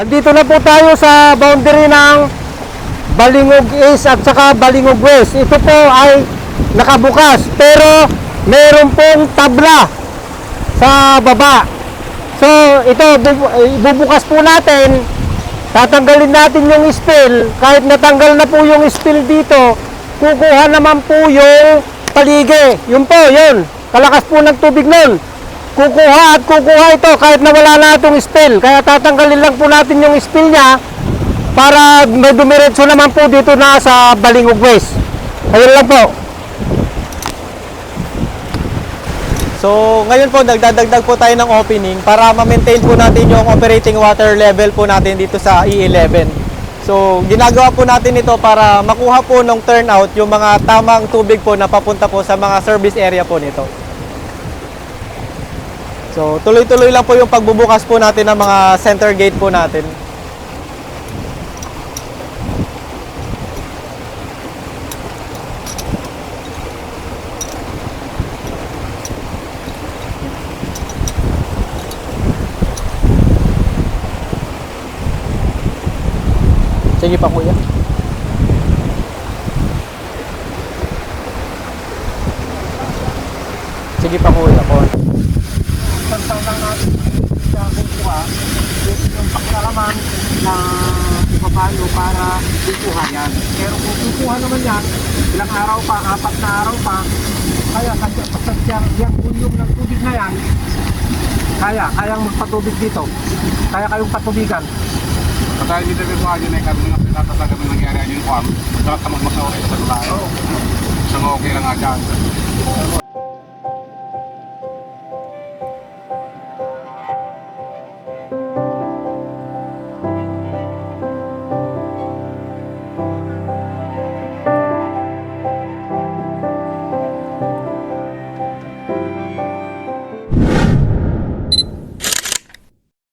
Andito na po tayo sa boundary ng Balingog East at saka Balingog West. Ito po ay nakabukas pero meron pong tabla sa baba. So ito bu- ibubukas po natin. Tatanggalin natin yung spill. Kahit natanggal na po yung spill dito, kukuha naman po yung paligi. Yun po, yun. Kalakas po ng tubig nun. Kukuha at kukuha ito kahit na wala na itong spill. Kaya tatanggalin lang po natin yung spill niya para may dumiretso naman po dito na sa Balingog West. Ayun lang po. So, ngayon po, nagdadagdag po tayo ng opening para ma-maintain po natin yung operating water level po natin dito sa E11. So, ginagawa po natin ito para makuha po ng turnout yung mga tamang tubig po na papunta po sa mga service area po nito. So, tuloy-tuloy lang po yung pagbubukas po natin ng mga center gate po natin. Sige pa kuya. Sige pa kuya po. Pagtanggal natin sa kukuha, yung pakalaman na ipapayo para kukuha yan. Pero kung kukuha naman yan, ilang araw pa, apat na araw pa, kaya kasi pasadyang yung volume ng tubig na yan, kaya, kayang magpatubig dito. Kaya kayong patubigan. Dahil hindi tayo mga yun ay kami nga pinatataga ng nangyari ang yung kuwam. Dapat ka magmasawa sa lugar. Sa mga okay lang nga dyan.